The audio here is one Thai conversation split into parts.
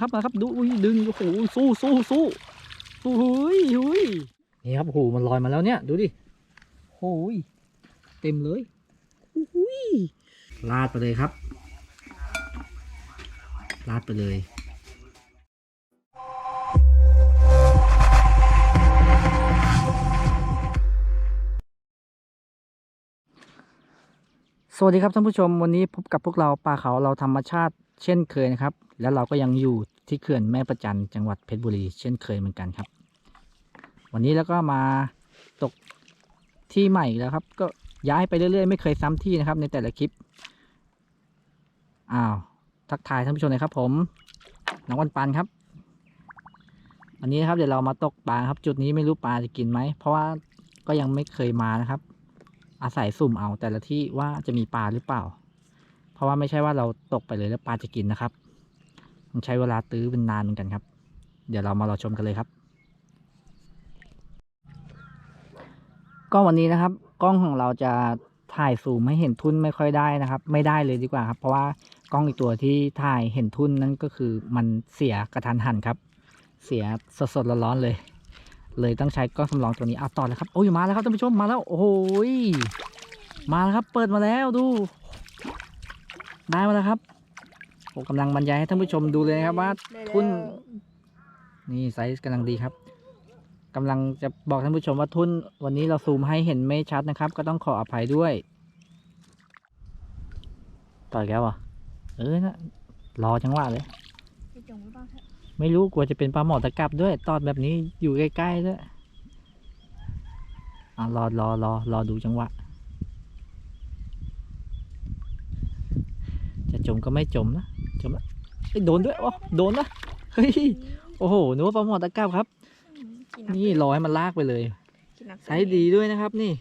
ครับมาครับดูอุ้ยดึงโอ้โหสู้สู้สู้สู้หุยหุยนี่ครับโอ้โหมันลอยมาแล้วเนี่ยดูดิโอ้ยเต็มเลยหุยลาดไปเลยครับ ลาดไปเลยสวัสดีครับท่านผู้ชมวันนี้พบกับพวกเราปลาเขาเราธรรมชาติเช่นเคยนะครับ แล้วเราก็ยังอยู่ที่เขื่อนแม่ประจันจังหวัดเพชรบุรี เช่นเคยเหมือนกันครับ วันนี้แล้วก็มาตกที่ใหม่อีกแล้วครับ ก็ย้ายไปเรื่อยๆ ไม่เคยซ้ำที่นะครับ ในแต่ละคลิปอ้าวทักทายท่านผู้ชมหน่อยครับ ผมน้องวันปันครับวันนี้นะครับเดี๋ยวเรามาตกปลาครับ จุดนี้ไม่รู้ปลาจะกินไหมเพราะว่าก็ยังไม่เคยมานะครับ อาศัยสุ่มเอาแต่ละที่ว่าจะมีปลาหรือเปล่า เพราะว่าไม่ใช่ว่าเราตกไปเลยแล้วปลาจะกินนะครับ ใช้เวลาตื้อเป็นนานเหมือนกันครับ เดี๋ยวเรามารอชมกันเลยครับ ก็วันนี้นะครับ กล้องของเราจะถ่ายซูมให้เห็นทุ่นไม่ค่อยได้นะครับ ไม่ได้เลยดีกว่าครับ เพราะว่ากล้องอีกตัวที่ถ่ายเห็นทุ่นนั่นก็คือมันเสียกระทันหันครับ เสียสดๆร้อนๆเลย เลยต้องใช้กล้องสำรองตัวนี้เอาต่อเลยครับโอ้ยมาแล้วครับท่านผู้ชมมาแล้ว โอ้โหยมาแล้วครับ เปิดมาแล้วดู ได้มาแล้วครับ ผมกำลังบรรยายให้ท่านผู้ชมดูเลยนะครับว่าทุ่นนี่ไซส์กำลังดีครับกำลังจะบอกท่านผู้ชมว่าทุ่นวันนี้เราซูมให้เห็นไม่ชัดนะครับ ก็ต้องขออภัยด้วย ต่อยแก้วอะเออนะรอจังหวะเลยไปจงไว้บ้างเถอะไม่รู้กลัวจะเป็นปลาหมอตะกรับด้วย ตอดแบบนี้อยู่ใกล้ๆด้วยอะรอรอรอรอดูจังหวะ จะจมก็ไม่จมนะ จมละเอ้ยโดนด้วยโอ้โดนนะเฮ้ยโอ้โหนึกว่าปลาหมอตะกรับครับอืมกิำนี่รอให้มันลากไปเลยกินน้ำไซส์ดีด้วยนะครับ นี่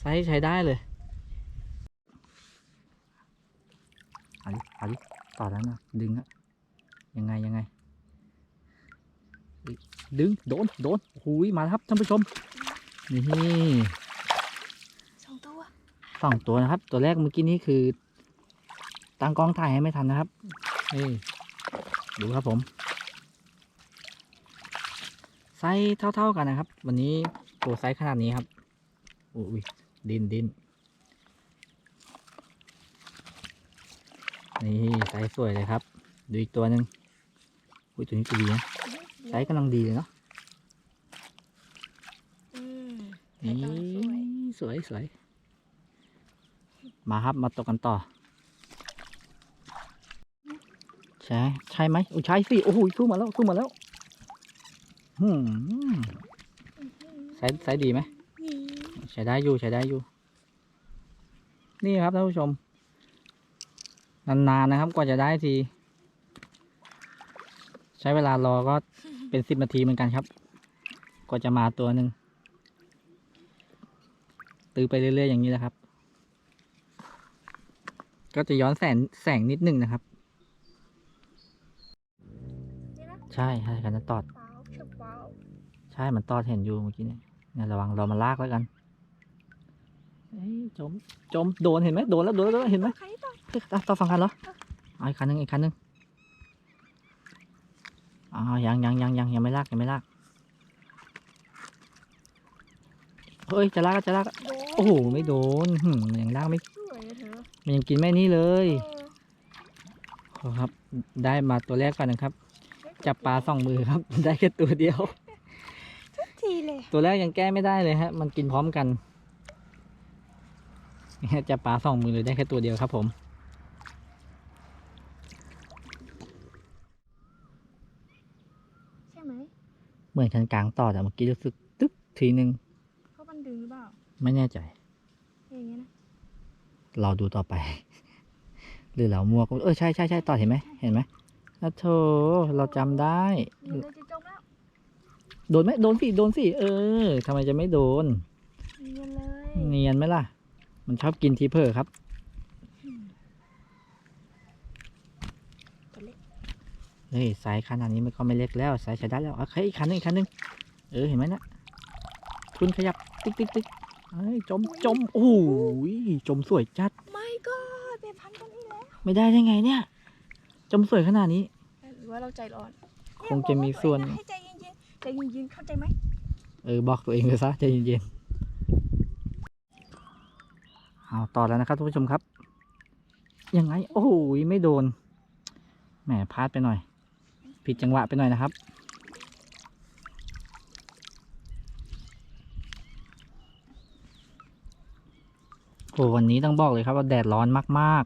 ไซส์ใช้ได้เลยเอาดิเอาดิต่อแล้วนะดึงอะยังไงยังไง ดึงโดนโดนหุยมาแล้วครับท่านผู้ชมนี่สองตัวสองตัวนะครับ ตัวแรกเมื่อกี้นี้คือตั้งกล้องถ่ายให้ไม่ทันนะครับ นี่ดูครับผม ไซส์เท่าๆกันนะครับ วันนี้ตัวไซส์ขนาดนี้ครับอุ้ยดินดินนี่ไซส์สวยเลยครับ ดูอีกตัวหนึ่งอุ้ยตัวนี้ตัวดีนะไซส์กำลังดีเลยเนาะอืมนี่ไซส์สวยสวยสวยมาครับมาตกกันต่อ ใช่ใช่ไหมโอ้ใช่สิโอ้โหสู้มาแล้วสู้มาแล้วหืมไซส์ไซส์ดีไหมใช้ได้อยู่ใช้ได้อยู่ นี่ครับท่านผู้ชม นานๆนะครับกว่าจะได้ที ใช้เวลารอก็เป็นสิบนาทีเหมือนกันครับ กว่าจะมาตัวหนึ่งตื้อไปเรื่อยๆอย่างนี้แหละครับ ก็จะย้อนแสงแสงนิดหนึ่งนะครับ ใช่ใช่กันจะตอด ว้าวเชือกว้าวใช่มันตอดเห็นอยู่เมื่อกี้เนี่ยเนี่ยระวังเรามาลากแล้วกันเอ้ยจมจมโดนเห็นไหมโดนแล้วโดนแล้วโดนแล้วเห็นไหมใครต่อ เฮ้ยต่อต่อฟังคันเหรอเอาอีกคันหนึงอีกคันหนึงอ๋อยังยังยังยังยังไม่ลากยังไม่ลากเฮ้ยจะลากก็จะลากก็โดนโอ้โหไม่โดนหึมมันยังลากไม่สวยอะเธอมันยังกินแม่นี่เลย เออ ครับ ได้มาตัวแรกก่อนนะครับ จับปลาสองมือครับ ได้แค่ตัวเดียว ทุกทีเลย ตัวแรกยังแก้ไม่ได้เลยฮะ มันกินพร้อมกันจับปลาสองมือเลยได้แค่ตัวเดียวครับผมใช่ไหมเหมือนคันกลางต่อแต่เมื่อกี้รู้สึกตึ๊กทีนึงเพราะมันดึงหรือเปล่าไม่แน่ใจอย่างเงี้ยนะเราดูต่อไป หรือเรามัวก็เออใช่ใช่ใช่ต่อเห็นไหมเห็นไหม อะโถเราจำได้นี่เลยจะจมแล้วโดนไหมโดนสิ โดนสิ เออทำไมจะไม่โดนเนียนเลยเนียนไหมล่ะ มันชอบกินทีเพอครับตัวเล็กเฮ้ยสายขนาดนี้มันก็ไม่เล็กแล้ว สายใช้ได้แล้วโอเคอีกคันหนึงอีกคันหนึงเออเห็นไหมนะทุนขยับติ๊กติ๊กติ๊กเอ้ยจมจมโอ้โหจมสวยจัด ไม่ก็เป็นพันตัวนี้แล้วไม่ได้ได้ไงเนี่ย จมสวยขนาดนี้ร ว่าเราใจร้อนคงจะมีส่วน ให้ใจเย็นๆใจเย็นๆเข้าใจไหมเออบอกตัวเองเลยซะใจเย็นๆเอาต่อแล้วนะครับทุกผู้ชมครับ ยังไง โอ้โหไม่โดน แหมพลาดไปหน่อย ผิดจังหวะไปหน่อยนะครับ โอ้วันนี้ต้องบอกเลยครับว่าแดดร้อนมาก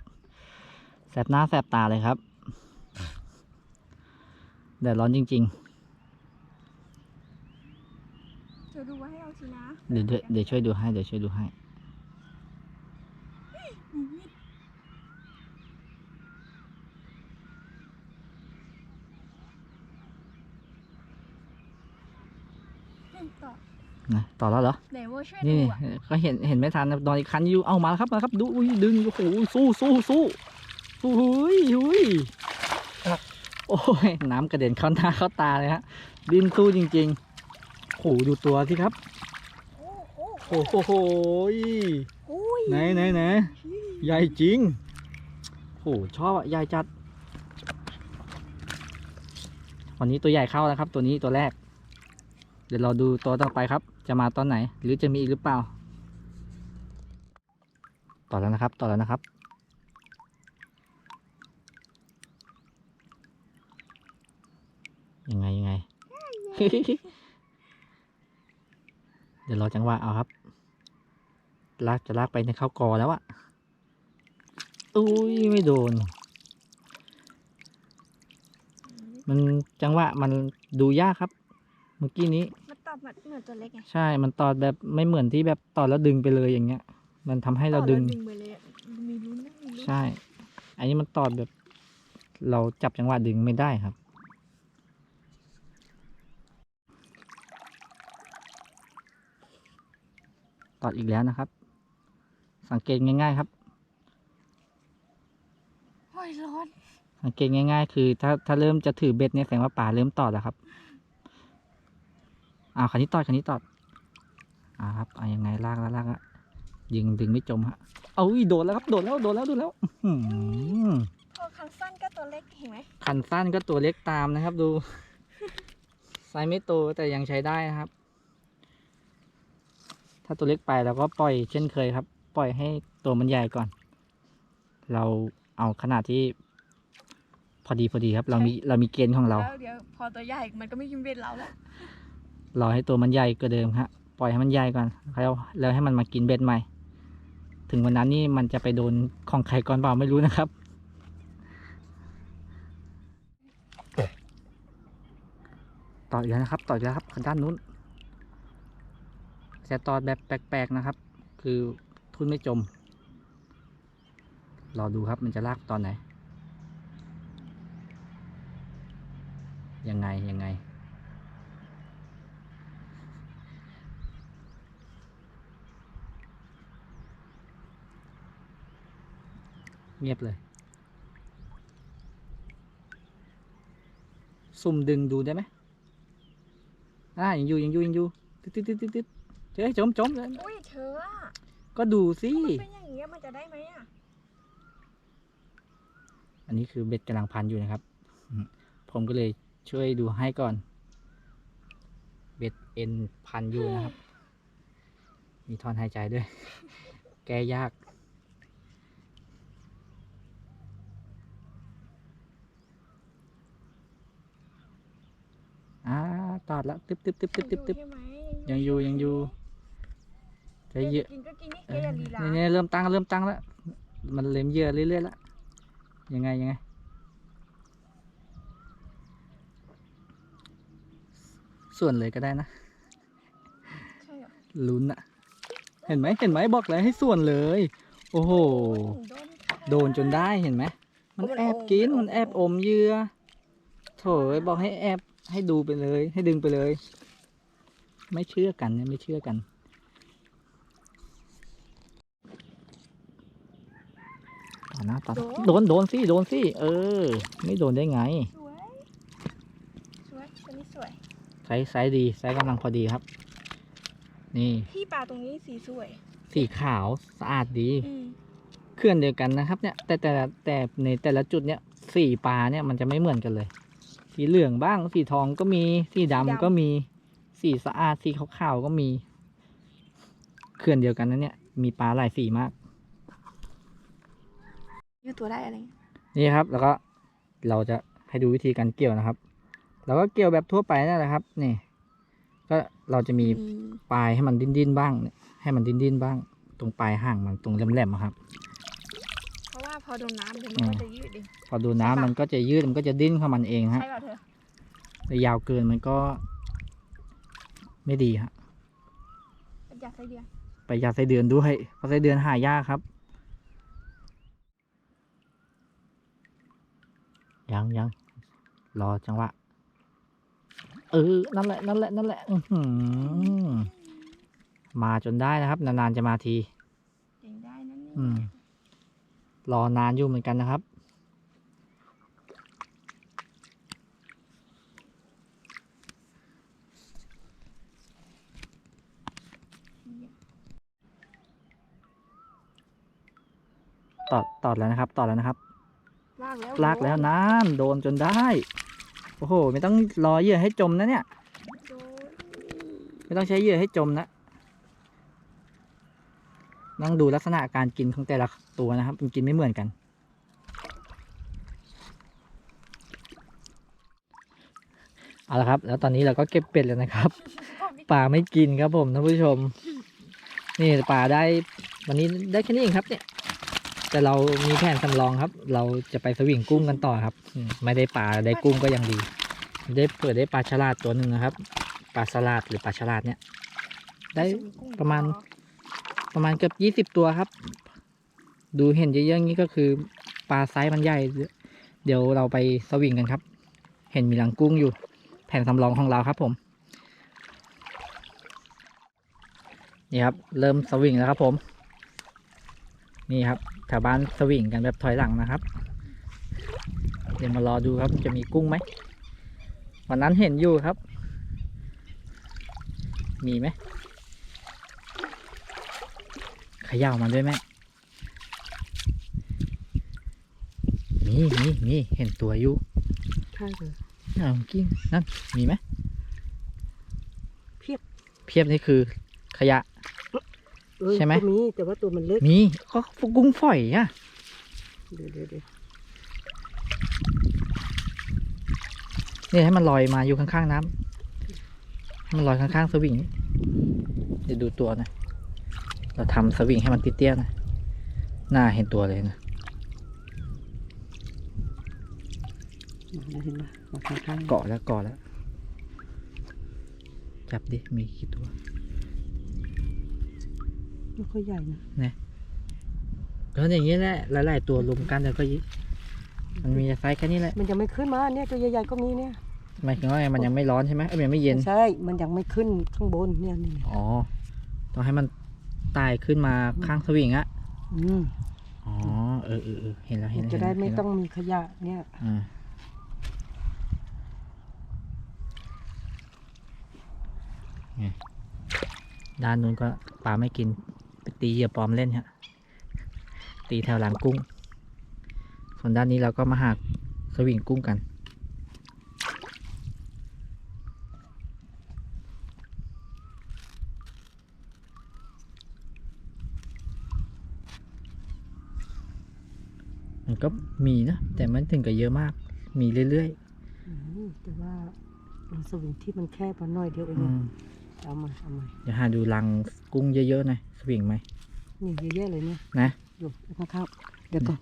ๆ แสบหน้าแสบตาเลยครับ แดดร้อนจริงๆเธอดูไว้ให้เราทีนะเดี๋ยวเดี๋ยวเดี๋ยวช่วยดูให้เดี๋ยวช่วยดูให้อืมต่อนะต่อแล้วเหรอ ไหนว่าช่วยนี่ดูนี่อะก็เห็นเห็นไม่ทันนะตอนอีกคันอยู่ เอามาแล้วครับมาครับ ดูอุ้ยดึงโอ้โหสู้สู้สู้สู้หุยหุย โอ้ยน้ำกระเด็นเข้าหน้าเข้าตาเลยฮะดินสู้จริงๆโอ้โหดูตัวสิครับโอ้โหโอ้โหโหยโอ้ยไหนไหนไหนใหญ่จริงโอ้โหชอบอะใหญ่จัด วันนี้ตัวใหญ่เข้าแล้วครับ ตัวนี้ตัวแรก เดี๋ยวเราดูตัวต่อไปครับ จะมาตอนไหน หรือจะมีอีกหรือเปล่า ต่อแล้วนะครับ ต่อแล้วนะครับ ยังไงยังไง เดี๋ยวรอจังหวะเอาครับ ลากจะลากไปในเข้ากอแล้วอะอุ้ยไม่โดน มันจังหวะมันดูยากครับ เมื่อกี้นี้ มันตอบแบบเหมือนตัวเล็กไงใช่ มันตอดแบบไม่เหมือนที่แบบตอดแล้วดึงไปเลยอย่างเงี้ย มันทำให้เราดึงต่อแล้วดึงไปเลยอะมีลุ้นนะมีลุ้นใช่ อันนี้มันตอดแบบ เราจับจังหวะดึงไม่ได้ครับ ตอดอีกแล้วนะครับ สังเกตง่าย ๆ ครับโอ้ยร้อนสังเกตง่าย ๆ คือถ้าถ้าเริ่มจะถือเบ็ดเนี่ยแสดงว่าปลาเริ่มตอดแล้วครับอ้าวคันนี้ตอดคันนี้ตอดอ่าครับเอายังไงลากแล้วลากแล้วยิงดึงไม่จมฮะเอาอุ้ยโดดแล้วครับโดดแล้วโดดแล้วโดดแล้วอื้อหือพอคันสั้นก็ตัวเล็กเห็นไหมคันสั้นก็ตัวเล็กตามนะครับ ดูไซส์ไม่โตแต่ยังใช้ได้นะครับ ถ้าตัวเล็กไปเราก็ปล่อยเช่นเคยครับ ปล่อยให้ตัวมันใหญ่ก่อน เราเอาขนาดที่ พอดีพอดีครับ เรามีเรามีเกณฑ์ของเรา แล้วเดี๋ยวพอตัวใหญ่มันก็ไม่กินเบ็ดเราแล้วรอให้ตัวมันใหญ่กว่าเดิมฮะปล่อยให้มันใหญ่ก่อนแล้วแล้วให้มันมากินเบ็ดใหม่ ถึงวันนั้นนี่มันจะไปโดนของใครก่อนเปล่าไม่รู้นะครับต่ออีกแล้วนะครับ ต่ออีกแล้วครับด้านนู้น จะตอดแบบแปลกๆนะครับ คือทุนไม่จม รอดูครับมันจะลากตอนไหน ยังไง ยังไง เงียบเลยสุ่มดึงดูได้ไหมอ่ายังอยู่ยังอยู่ยังอยู่ตึ๊ดตึ๊ดตึ๊ดตึ๊ดตึ๊ด เฮ้ยจมจมเลยอุ้ยเธออะก็ดูสิมันเป็นอย่างเงี้ยมันจะได้ไหมอะอันนี้คือเบ็ดกำลังพันอยู่นะครับอืมผมก็เลยช่วยดูให้ก่อน เบ็ดเอ็นพันอยู่นะครับ มีทอนหายใจด้วย แก้ยาก อ่าตอดแล้วตึ๊บตึ๊บตึ๊บตึ๊บตึ๊บตึ๊บใช่ไหมยังอยู่ยังอยู่ใจใช่ไหมเยอะกินก็กินนี่เอแกออย่าลีลาเนี่ยเนี่ยเริ่มตั้งเริ่มตั้งแล้ว มันเล็มเหยื่อเรื่อยๆแล้วยังไงยังไงส่วนเลยก็ได้นะใช่เหรอลุ้นอะเห็นไหมเห็นไหมบอกแล้วให้ส่วนเลย โอ้โห โดนโดนจนได้เห็นไหม มันมันแอบอมกินมันอมมันแอบอมเหยื่อโถยบอกให้แอบให้ดูไปเลย ให้ดึงไปเลย ไม่เชื่อกันเนี่ยไม่เชื่อกัน ต่อหน้าต่อตาโดนโดนสิโดนสิเออ ไม่โดนได้ไงสวยสวยตัวนี้สวยไซส์ไซส์ดีไซส์กำลังพอดีครับ นี่ที่ปลาตรงนี้สีสวย สีขาวสะอาดดีอืมเคลื่อนเดียวกันนะครับเนี่ย แต่แต่ละแต่ในแต่ละจุดเนี่ยสีปลาเนี่ยมันจะไม่เหมือนกันเลย สีเหลืองบ้าง สีทองก็มี สีดำก็มี สีสะอาดสีขาวๆก็มีเขื่อนเดียวกันนะเนี่ย มีปลาหลายสีมาก ยืดตัวได้อะไรเงี้ยนี่ครับ แล้วก็เราจะให้ดูวิธีการเกี่ยวนะครับ เราก็เกี่ยวแบบทั่วไปนั่นแหละครับ นี่ ก็เราจะมีมีปลายให้มันดิ้นดิ้นๆบ้างเนี่ยให้มันดิ้นดิ้นๆบ้าง ตรงปลายห่างมันตรงแหลมๆอะครับ เพราะว่าพอโดนน้ำเดี๋ยวมันก็จะยืดเองพอดูน้ำมันก็จะยืดมันก็จะดิ้นเข้ามันเองฮะใช่เปล่าเธอแต่ยาวเกินมันก็ ไม่ดีฮะเป็นยาไส้เดือนไปยาไส้เดือนด้วยเพราะไส้เดือนหายากครับ ยังยังรอจังหวะ เออ นั่นแหละ นั่นแหละ นั่นแหละ อื้อหือมาจนได้นะครับ นานๆจะมาทีเองได้นั่นนี่อืมรอนานอยู่เหมือนกันนะครับ ตอดตอดแล้วนะครับ ตอดแล้วนะครับ ลากแล้วลากแล้วน้ำโดนจนได้ โอ้โห ไม่ต้องรอเหยื่อให้จมนะเนี่ยโดนไม่ต้องใช้เหยื่อให้จมนะ ต้องดูลักษณะการกินของแต่ละตัวนะครับมันกินไม่เหมือนกัน เอาละครับ แล้วตอนนี้เราก็เก็บเป็ดแล้วนะครับปลาไม่กินครับผมท่านผู้ชม นี่ปลาได้วันนี้ได้แค่นี้เองครับเนี่ย แต่เรามีแผนสำรองครับ เราจะไปสวิงกุ้งกันต่อครับ ไม่ได้ปลาได้กุ้งก็ยังดี ได้เปิดได้ปลาฉลาดตัวหนึ่งนะครับ ปลาสลาดหรือปลาฉลาดเนี่ย ได้ประมาณประมาณเกือบยี่สิบตัวครับ ดูเห็นเยอะๆอย่างนี้ก็คือปลาไซส์มันใหญ่ เดี๋ยวเราไปสวิงกันครับ เห็นมีหลังกุ้งอยู่ แผ่นสำรองของเราครับผม นี่ครับ เริ่มสวิงแล้วครับผม นี่ครับ แถวบ้านสวิงกันแบบถอยหลังนะครับ เดี๋ยวมารอดูครับจะมีกุ้งไหมวันนั้นเห็นอยู่ครับ มีไหมเขย่ามันด้วยแม่มีมีมีเห็นตัวอยู่ใช่เลยอ้าวกิ้งนั่นมีไหมเพียบเพียบนี่คือขยะเออ ใช่ไหมก็มีแต่ว่าตัวมันเล็กมีก็กุ้งฝอยอะเดี๋ยวเดี๋ยวเดี๋ยวเนี่ยให้มันลอยมาอยู่ข้างๆน้ำให้มันลอยข้างๆสวิงนี่เดี๋ยวดูตัวหนะ เราทำสวิงให้มันเตี้ยๆนะหน้าเห็นตัวเลยนะเห็นไหมมาข้างๆเกาะแล้วเกาะแล้ว จับดิ มีกี่ตัว ไม่ค่อยใหญ่นะก็อย่างนี้แหละหลายๆตัวรวมกันแล้วก็ยิมันมีไซส์แค่นี้แหละมันยังไม่ขึ้นมาเนี่ยตัวใหญ่ๆก็มีเนี่ยหมายถึงว่าไงมันยังไม่ร้อนใช่ไหมเอ้ยมันยังไม่เย็นใช่ มันยังไม่ขึ้นข้างบนเนี่ยนี่อ๋อต้องให้มันไต่ขึ้นมาข้างสวิงอะอืมอ๋อเออเออเออเห็นแล้วเห็นมันแล้วจะได้เห็นแล้วไม่เห็นแล้วต้องมีขยะเนี่ยอ่าไงด้านนู้นก็ปลาไม่กิน ไปตีเหยื่อปลอมเล่นฮะตีแถวหลังกุ้ง ส่วนด้านนี้เราก็มาหาสวิงกุ้งกัน มันก็มีนะ แต่มันถึงกับเยอะมาก มีเรื่อยอืมแต่ว่ามันสวิงที่มันแคบมาหน่อยเดียวเอๆงอืม เอามาเอามาเดี๋ยวหาดูรังกุ้งเยอะๆหน่อยสวิงไหมนี่เยอะแยะเลยเนี่ยนะอยู่ข้างๆเดี๋ยวก่อน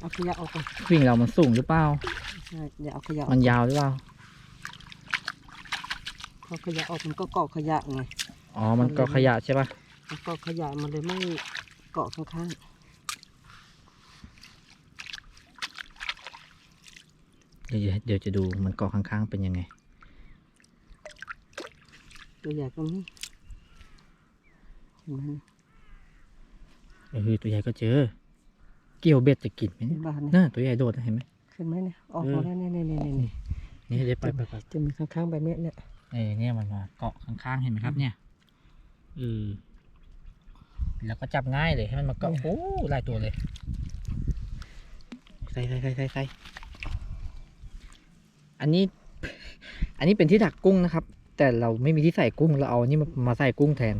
เอาขยะออกก่อนสวิงเรามันสูงหรือเปล่าใช่เดี๋ยวเอาขยะออมันกยาวหรือเปล่าพอขยะออกมันก็เกาะขยะไงอ๋อมันก็ขยะใช่ปะมันเกาะขยะมันเลยไม่เกาะข้างเดี๋ยวเดี๋ยวจะดูมันเกาะข้างๆเป็นยังไงๆ ตัวใหญ่ก็มีเห็นไหมเออตัวใหญ่ก็เจอ เกี่ยวเบ็ดจะกินไหมเห็เนี่ยนบ้านเนี่ยน่าตัวใหญ่โดดนะเห็นไหมเห็นไหมเนี่ยออกเออมาแล้วเนี่ยเนี่ยเนี่ยเนี่ยเนี่ยนี่เดี๋ยวไปไปไปจะมีข้างๆแบบเนี้ยเนี่ยเออเนี่ยมันมาเกาะข้างๆเห็นไหมครับ เนี่ยเออแล้วก็จับง่ายเลยให้มันมาเกาะโอ้หลายตัวเลยใส่ใส่ใส่ใส่ใส่อันนี้ อันนี้เป็นที่ดักกุ้งนะครับ แต่เราไม่มีที่ใส่กุ้งเราเอานี่มามาใส่กุ้งแทน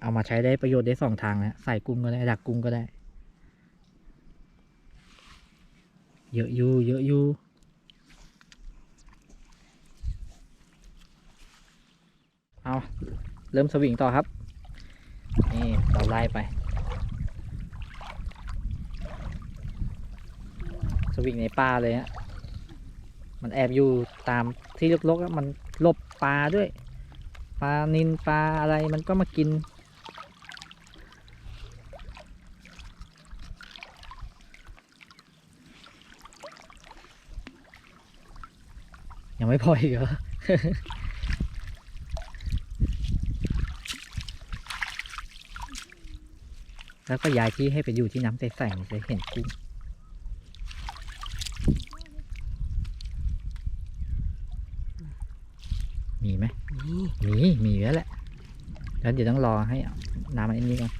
เอามาใช้ได้ประโยชน์ได้สองทางนะใส่กุ้งก็ได้ดักกุ้งก็ได้ เยอะอยู่เยอะอยู่เอาเริ่มสวิงต่อครับ นี่เราไล่ไป สวิงในป่าเลยฮะมันแอบอยู่ตามที่ลกๆมัน หลบปลาด้วยปลานินปลาอะไรมันก็มากิน ยังไม่พออีกเหรอแล้วก็ย้ายที่ให้ไปอยู่ที่น้ำใสๆจะเห็นกุ้ง มีไหมนี่มี มีอยู่แล้วแหละ แล้วเดี๋ยวต้องรอให้น้ำมันไอ้นี้ก่อน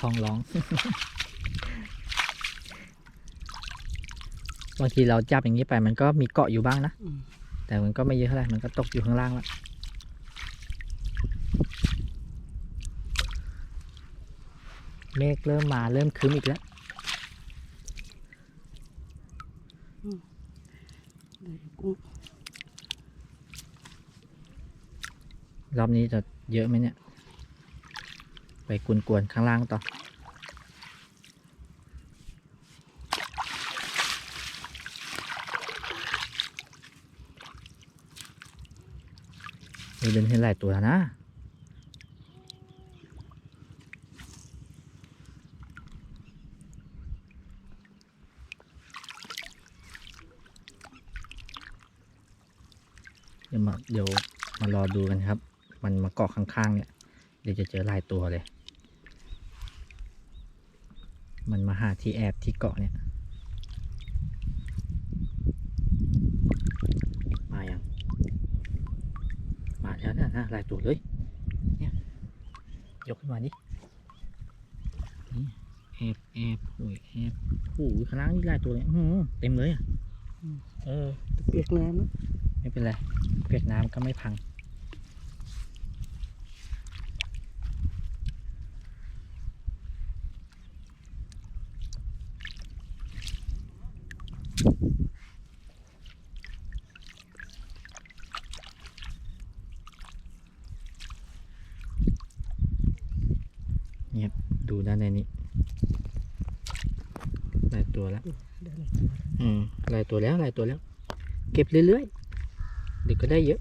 ท้องร้อง บางทีเราจับอย่างนี้ไปมันก็มีเกาะอยู่บ้างนะอืมแต่มันก็ไม่เยอะเท่าไหร่ มันก็ตกอยู่ข้างล่างแล้ว เมฆเริ่มมาเริ่มครึ้มอีกแล้วรอบนี้จะเยอะไหมเนี่ย ไปกวนๆข้างล่างต่อมีเดินเห็นหลายตัวนะ เดี๋ยวมารอดูกันครับ มันมาเกาะข้างๆ เนี่ย เดี๋ยวจะเจอลายตัวเลย มันมาหาที่แอบที่เกาะเนี่ย มาอยังมาแล้วนะนะลายตัวเลย เนี่ย ยกขึ้นมาดินี่แอบแอบโอ้ยแอบโอ้ยข้างล่างนี่ลายตัวเลยเต็มเลยอะ เออเปียกน้ำนะ ไม่เป็นไรเปียกน้ำก็ไม่พัง เงียบดูด้านในนี้หลายตัวแล้วได้เลยอืมหลายตัวแล้วหลายตัวแล้ว เก็บเรื่อยๆ เดี๋ยวก็ได้เยอะ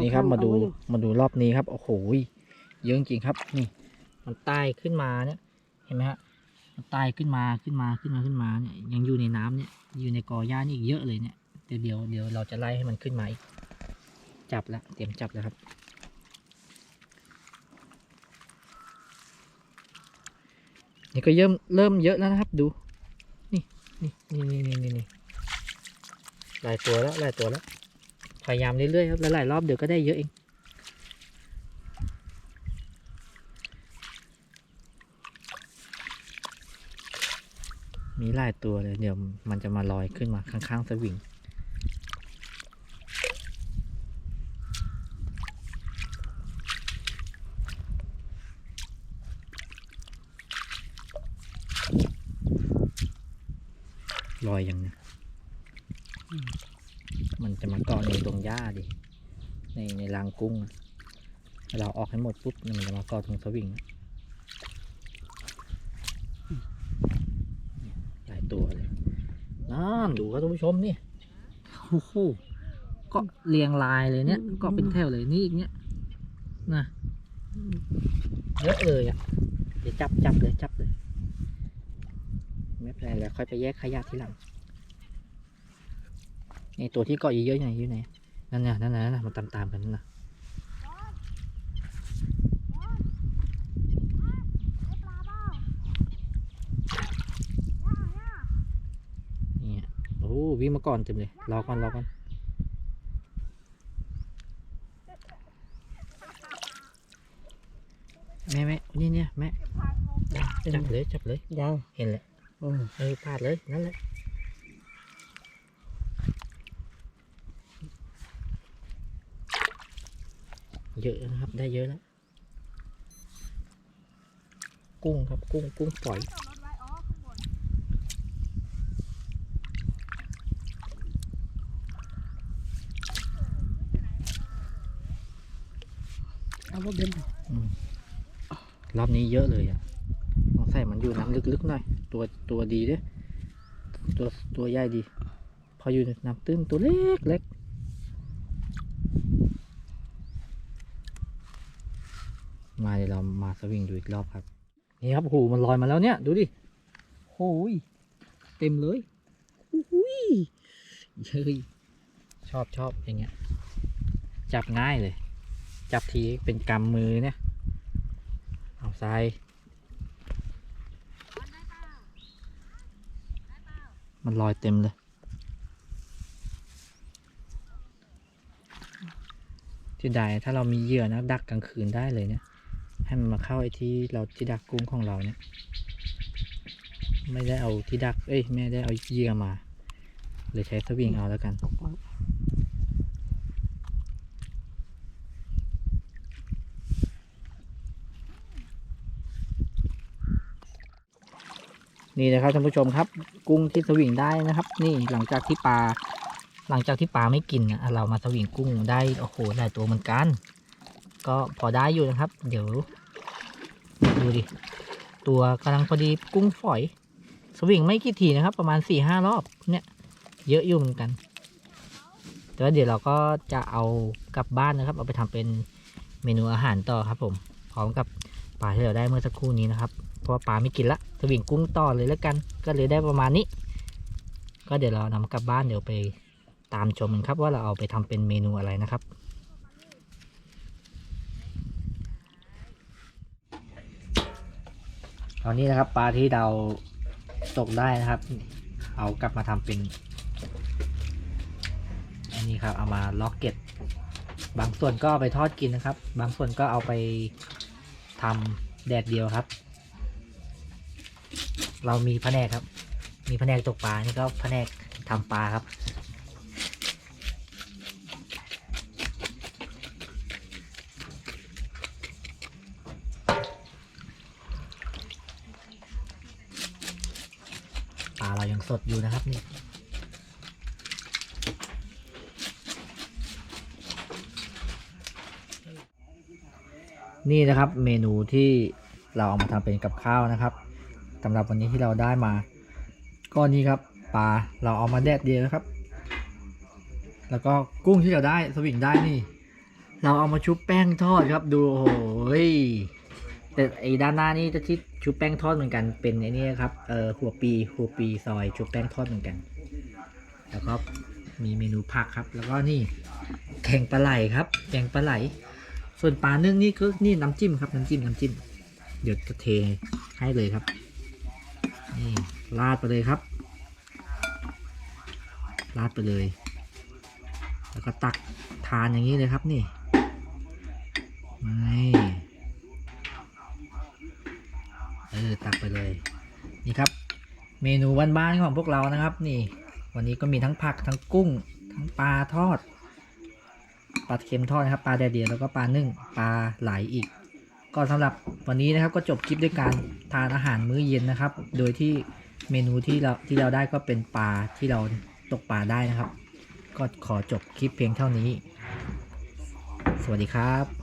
นี่ครับมาดูมาดูรอบนี้ครับ โอ้โหเยอะจริงๆครับ นี่ มันไต่ขึ้นมาเนี่ย เห็นไหมฮะมันไต่ขึ้นมาขึ้นมาขึ้นมาขึ้นมาเนี่ย ยังอยู่ในน้ำเนี่ย อยู่ในกอหญ้านี่อีกเยอะเลยเนี่ย เดี๋ยวเดี๋ยวเดี๋ยวเราจะไล่ให้มันขึ้นมาอีก จับแล้วเตรียมจับแล้วครับ นี่ก็เริ่มเริ่มเยอะแล้วนะครับดู นี่นี่นี่นี่นี่นี่นหลายตัวแล้วหลายตัวแล้ว พยายามเรื่อยๆครับหลายรอบเดี๋ยวก็ได้เยอะเองมีหลายตัวเลยเดี๋ยวมันจะมาลอยขึ้นมาข้างๆสวิง ลอยยังนะมันจะมาเกาะในตรงหญ้าดิในในรางกุ้งเราออกให้หมดปุ๊บมันจะมาเกาะตรงสวิงหลายตัวเลยนั่นดูครับท่านผู้ชมนี่โอ้โหเก็เรียงรายเลยเนี่ยก็เป็นแถวเลยนี่อีกเนี่ยนะเยอะเลยอะเดี๋ยวจับจับเลยจับ นั่นแล้วค่อยไปแยกขยะทีหลังในตัวที่เกาะเยอะๆอย่างอยู่ไหนนั่นน่ะนั่นน่ะนั่นน่ะมันตามๆกันน่ะนี่โอ้วิ่งมาก่อนเต็มเลยรอก่อนรอก่อนแม่แม่นี่เนี่ยแม่จับเลยจับเลยยังเห็นแหละ เออพลาดเลยนั่นแหละเยอะนะครับได้เยอะแล้ว กุ้งครับกุ้งกุ้งฝอยเอาว่าเบนอืมรอบนี้เยอะเลยอะต้องใส่มันอยู่น้ำลึกๆหน่อย ตัวตัวดีเด้ตัวตัวใหญ่ดี พออยู่ในน้ำตื้นตัวเล็กเล็กมาเดี๋ยวเรามาสวิงดูอีกรอบครับ นี่ครับโอ้โหมันลอยมาแล้วเนี่ย ดูดิโอ้ยเต็มเลยโอ้ยเฮ้ยชอบชอบอย่างเงี้ย จับง่ายเลย จับทีเป็นกำมือเนี่ย เอาทราย มันลอยเต็มเลย ที่ใดถ้าเรามีเหยื่อนะดักกลางคืนได้เลยเนี่ย ให้มันมาเข้าไอ้ที่เราที่ดักกุ้งของเราเนี่ย ไม่ได้เอาที่ดัก เอ้ย ไม่ได้เอาเหยื่อมาเลยใช้สวิงเอาแล้วกัน นี่นะครับท่านผู้ชมครับ กุ้งที่สวิงได้นะครับ นี่หลังจากที่ปลาหลังจากที่ปลาไม่กินนะเรามาสวิงกุ้งได้โอ้โหหลายตัวเหมือนกัน ก็พอได้อยู่นะครับ เดี๋ยว ดูดิตัวกำลังพอดีกุ้งฝอย สวิงไม่กี่ทีนะครับ ประมาณสี่ห้ารอบเนี่ยเยอะอยู่เหมือนกัน แต่ว่าเดี๋ยวเราก็จะเอากลับบ้านนะครับ เอาไปทำเป็นเมนูอาหารต่อครับ ผมพร้อมกับ ปลาที่เราได้เมื่อสักครู่นี้นะครับ เพราะว่าปลาไม่กินละสวิงกุ้งต่อเลยแล้วกัน ก็เลยได้ประมาณนี้ ก็เดี๋ยวเรานำกลับบ้านเดี๋ยวไปตามชมกันครับ ว่าเราเอาไปทำเป็นเมนูอะไรนะครับ ตอนนี้นะครับปลาที่เราตกได้นะครับ เอากลับมาทำเป็นอันนี้ครับเอามาล็อกเก็ตบางส่วนก็เอาไปทอดกินนะครับ บางส่วนก็เอาไป ทำแดดเดียวครับ เรามีแผนกครับ มีแผนกตกปลา นี่ก็แผนกทำปลาครับปลาเรายังสดอยู่นะครับนี่ นี่นะครับเมนูที่เราเอามาทำเป็นกับข้าวนะครับสำหรับวันนี้ที่เราได้มาก็นี่ครับปลาเราเอามาแดดเดียวนะครับ แล้วก็กุ้งที่เราได้สวิงได้นี่ เราเอามาชุบแป้งทอดครับดูโอ้โหยแต่ไอ้ด้านหน้านี่จะที่ชุบแป้งทอดเหมือนกันเป็นไอ้นี่ครับเออหัวปีหัวปีซอยชุบแป้งทอดเหมือนกัน แล้วก็มีเมนูผักครับ แล้วก็นี่แข่งปลาไหลครับแกงปลาไหล ส่วนปลานึ่งนี่คือนี่น้ำจิ้มครับน้ำจิ้มน้ำจิ้มเดี๋ยวจะเทให้เลยครับนี่ราดไปเลยครับ ราดไปเลย แล้วก็ตักทานอย่างนี้เลยครับนี่นี่เออตักไปเลย นี่ครับ เมนูบ้านๆของพวกเรานะครับ นี่ วันนี้ก็มีทั้งผักทั้งกุ้ง ทั้งปลาทอด ปลาเค็มทอดนะครับ ปลาแดดเดียวแล้วก็ปลานึ่ง ปลาไหลอีก ก็สำหรับวันนี้นะครับก็จบคลิปด้วยการทานอาหารมื้อเย็นนะครับ โดยที่เมนูที่เราที่เราได้ก็เป็นปลาที่เราตกปลาได้นะครับ ก็ขอจบคลิปเพียงเท่านี้ สวัสดีครับ